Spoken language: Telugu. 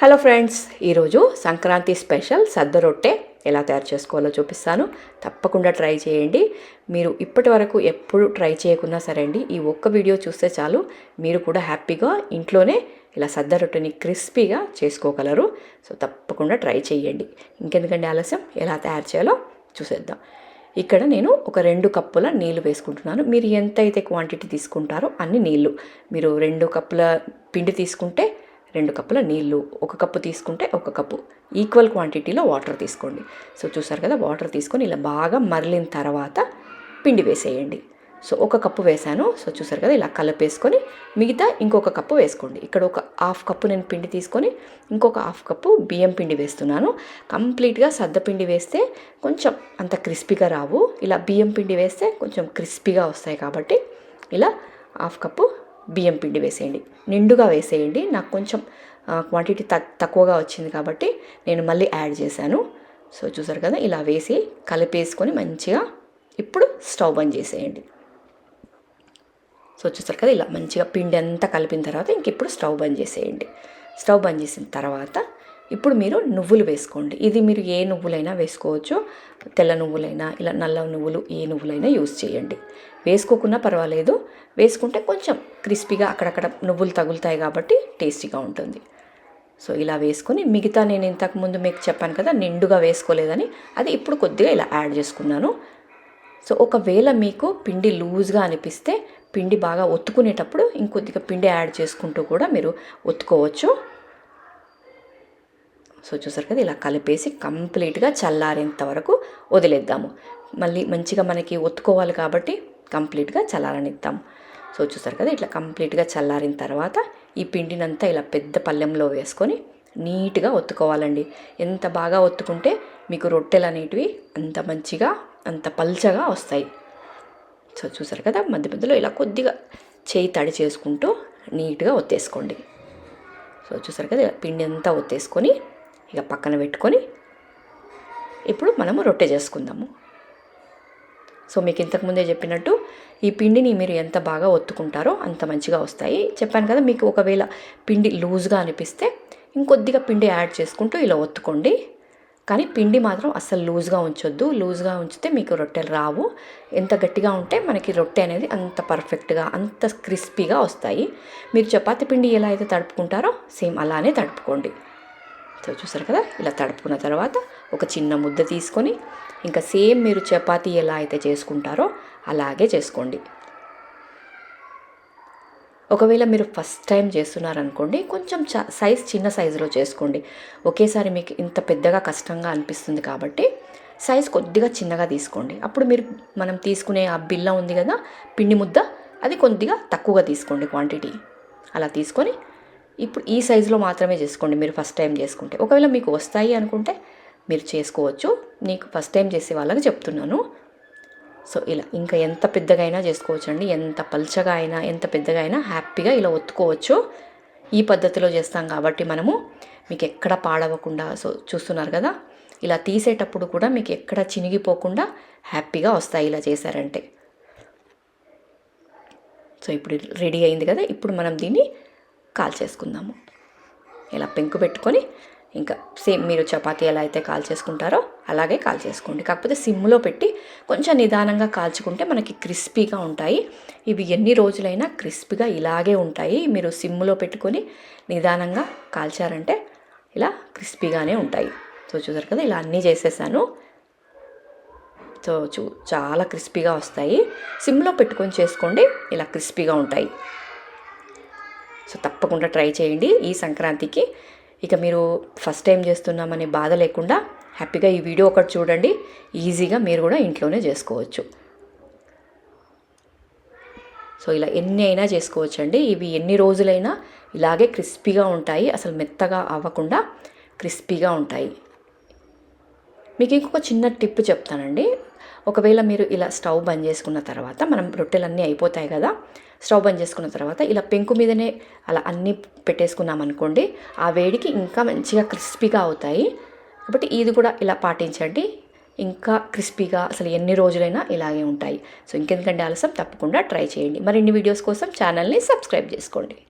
హలో ఫ్రెండ్స్ ఈరోజు సంక్రాంతి స్పెషల్ సద్ద రొట్టె ఎలా తయారు చేసుకోవాలో చూపిస్తాను. తప్పకుండా ట్రై చేయండి. మీరు ఇప్పటి వరకు ఎప్పుడు ట్రై చేయకున్నా సరే అండి ఈ ఒక్క వీడియో చూస్తే చాలు. మీరు కూడా హ్యాపీగా ఇంట్లోనే ఇలా సద్ద రొట్టెని క్రిస్పీగా చేసుకోగలరు. సో తప్పకుండా ట్రై చేయండి. ఇంకెందుకండి ఆలస్యం? ఎలా తయారు చేయాలో చూసేద్దాం. ఇక్కడ నేను ఒక రెండు కప్పుల నీళ్ళు వేసుకుంటున్నాను. మీరు ఎంత అయితే క్వాంటిటీ తీసుకుంటారో అన్ని నీళ్ళు. మీరు రెండు కప్పుల పిండి తీసుకుంటే రెండు కప్పుల నీళ్ళు. ఒక కప్పు తీసుకుంటే ఒక కప్పు. ఈక్వల్ క్వాంటిటీలో వాటర్ తీసుకోండి. సో చూసారు కదా వాటర్ తీసుకొని ఇలా బాగా మరలిన తర్వాత పిండి వేసేయండి. సో ఒక కప్పు వేసాను సో చూసారు కదా ఇలా కలిపేసుకొని మిగతా ఇంకొక కప్పు వేసుకోండి. ఇక్కడ ఒక హాఫ్ కప్పు నేను పిండి తీసుకొని ఇంకొక హాఫ్ కప్పు బియ్యం పిండి వేస్తున్నాను. కంప్లీట్గా సద్ద పిండి వేస్తే కొంచెం అంత క్రిస్పీగా రావు. ఇలా బియ్యం పిండి వేస్తే కొంచెం క్రిస్పీగా వస్తాయి కాబట్టి ఇలా హాఫ్ కప్పు బియ్యం పిండి వేసేయండి. నిండుగా వేసేయండి. నాకు కొంచెం క్వాంటిటీ తక్కువగా వచ్చింది కాబట్టి నేను మళ్ళీ యాడ్ చేశాను. సో చూసారు కదా ఇలా వేసి కలిపేసుకొని మంచిగా ఇప్పుడు స్టవ్ బంద్ చేసేయండి. సో చూసారు కదా ఇలా మంచిగా పిండి అంతా కలిపిన తర్వాత ఇంక ఇప్పుడు స్టవ్ బంద్ చేసేయండి. స్టవ్ బంద్ చేసిన తర్వాత ఇప్పుడు మీరు నువ్వులు వేసుకోండి. ఇది మీరు ఏ నువ్వులైనా వేసుకోవచ్చు. తెల్ల నువ్వులైనా ఇలా నల్ల నువ్వులు ఏ నువ్వులైనా యూస్ చేయండి. వేసుకోకున్నా పర్వాలేదు. వేసుకుంటే కొంచెం క్రిస్పీగా అక్కడక్కడ నువ్వులు తగులుతాయి కాబట్టి టేస్టీగా ఉంటుంది. సో ఇలా వేసుకొని మిగతా నేను ఇంతకుముందు మీకు చెప్పాను కదా నిండుగా వేసుకోలేదని అది ఇప్పుడు కొద్దిగా ఇలా యాడ్ చేసుకున్నాను. సో ఒకవేళ మీకు పిండి లూజ్గా అనిపిస్తే పిండి బాగా ఒత్తుకునేటప్పుడు ఇంకొద్దిగా పిండి యాడ్ చేసుకుంటూ కూడా మీరు ఒత్తుకోవచ్చు. సో చూసారు కదా ఇలా కలిపేసి కంప్లీట్గా చల్లారేంత వరకు వదిలేద్దాము. మళ్ళీ మంచిగా మనకి ఒత్తుకోవాలి కాబట్టి కంప్లీట్గా చల్లారనిద్దాము. సో చూసారు కదా ఇట్లా కంప్లీట్గా చల్లారిన తర్వాత ఈ పిండినంతా ఇలా పెద్ద పళ్ళెంలో వేసుకొని నీట్గా ఒత్తుకోవాలండి. ఎంత బాగా ఒత్తుకుంటే మీకు రొట్టెలు అనేటివి అంత మంచిగా అంత పల్చగా వస్తాయి. సో చూసారు కదా మధ్య మధ్యలో ఇలా కొద్దిగా చేయి తడి చేసుకుంటూ నీట్గా ఒత్తేసుకోండి. సో చూసారు కదా పిండి అంతా ఒత్తేసుకొని ఇక పక్కన పెట్టుకొని ఇప్పుడు మనము రొట్టె చేసుకుందాము. సో మీకు ఇంతకుముందే చెప్పినట్టు ఈ పిండిని మీరు ఎంత బాగా ఒత్తుకుంటారో అంత మంచిగా వస్తాయి. చెప్పాను కదా మీకు ఒకవేళ పిండి లూజ్గా అనిపిస్తే ఇంకొద్దిగా పిండి యాడ్ చేసుకుంటూ ఇలా ఒత్తుకోండి. కానీ పిండి మాత్రం అస్సలు లూజ్గా ఉంచొద్దు. లూజ్గా ఉంచితే మీకు రొట్టెలు రావు. ఎంత గట్టిగా ఉంటే మనకి రొట్టె అనేది అంత పర్ఫెక్ట్గా అంత క్రిస్పీగా వస్తాయి. మీరు చపాతి పిండి ఎలా అయితే తడుపుకుంటారో సేమ్ అలానే తడుపుకోండి. సో చూసారు కదా? ఇలా తడుపుకున్న తర్వాత ఒక చిన్న ముద్ద తీసుకొని ఇంకా సేమ్ మీరు చపాతీ ఎలా అయితే చేసుకుంటారో అలాగే చేసుకోండి. ఒకవేళ మీరు ఫస్ట్ టైం చేస్తున్నారనుకోండి కొంచెం చ సైజ్ చిన్న సైజులో చేసుకోండి. ఒకేసారి మీకు ఇంత పెద్దగా కష్టంగా అనిపిస్తుంది కాబట్టి సైజ్ కొద్దిగా చిన్నగా తీసుకోండి. అప్పుడు మీరు మనం తీసుకునే ఆ బిల్ల ఉంది కదా పిండి ముద్ద అది కొద్దిగా తక్కువగా తీసుకోండి క్వాంటిటీ. అలా తీసుకొని ఇప్పుడు ఈ సైజులో మాత్రమే చేసుకోండి మీరు ఫస్ట్ టైం చేసుకుంటే. ఒకవేళ మీకు వస్తాయి అనుకుంటే మీరు చేసుకోవచ్చు. నీకు ఫస్ట్ టైం చేసే వాళ్ళకి చెప్తున్నాను. సో ఇలా ఇంకా ఎంత పెద్దగా అయినా చేసుకోవచ్చు అండి ఎంత పల్చగా అయినా ఎంత పెద్దగా అయినా హ్యాపీగా ఇలా ఒత్తుకోవచ్చు. ఈ పద్ధతిలో చేస్తాం కాబట్టి మనము మీకు ఎక్కడ పాడవకుండా సో చూస్తున్నారు కదా? ఇలా తీసేటప్పుడు కూడా మీకు ఎక్కడ చినిగిపోకుండా హ్యాపీగా వస్తాయి ఇలా చేశారంటే. సో ఇప్పుడు రెడీ అయింది కదా? ఇప్పుడు మనం దీన్ని కాల్ చేసుకుందాము. ఇలా పెంకు పెట్టుకొని ఇంకా సేమ్ మీరు చపాతీ ఎలా అయితే కాల్ చేసుకుంటారో అలాగే కాల్ చేసుకోండి. కాకపోతే సిమ్లో పెట్టి కొంచెం నిదానంగా కాల్చుకుంటే మనకి క్రిస్పీగా ఉంటాయి. ఇవి ఎన్ని రోజులైనా క్రిస్పీగా ఇలాగే ఉంటాయి. మీరు సిమ్లో పెట్టుకొని నిదానంగా కాల్చారంటే ఇలా క్రిస్పీగానే ఉంటాయి. సో చూసారు కదా ఇలా అన్నీ చేసేసాను. సో చూ చాలా క్రిస్పీగా వస్తాయి. సిమ్లో పెట్టుకొని చేసుకోండి ఇలా క్రిస్పీగా ఉంటాయి. సో తప్పకుండా ట్రై చేయండి ఈ సంక్రాంతికి. ఇక మీరు ఫస్ట్ టైం చేస్తున్నామనే బాధ లేకుండా హ్యాపీగా ఈ వీడియో ఒకటి చూడండి. ఈజీగా మీరు కూడా ఇంట్లోనే చేసుకోవచ్చు. సో ఇలా ఎన్ని అయినా చేసుకోవచ్చండి. ఇవి ఎన్ని రోజులైనా ఇలాగే క్రిస్పీగా ఉంటాయి. అసలు మెత్తగా అవ్వకుండా క్రిస్పీగా ఉంటాయి. మీకు ఇంకొక చిన్న టిప్ చెప్తానండి. ఒకవేళ మీరు ఇలా స్టవ్ బంద్ చేసుకున్న తర్వాత మనం రొట్టెలన్నీ అయిపోతాయి కదా స్టవ్ బంద్ చేసుకున్న తర్వాత ఇలా పెంకు మీదనే అలా అన్నీ పెట్టేసుకున్నాం అనుకోండి ఆ వేడికి ఇంకా మంచిగా క్రిస్పీగా అవుతాయి. కాబట్టి ఇది కూడా ఇలా పాటించండి. ఇంకా క్రిస్పీగా అసలు ఎన్ని రోజులైనా ఇలాగే ఉంటాయి. సో ఇంకెందుకంటే ఆలస్యం తప్పకుండా ట్రై చేయండి. మరిన్ని వీడియోస్ కోసం ఛానల్ని సబ్స్క్రైబ్ చేసుకోండి.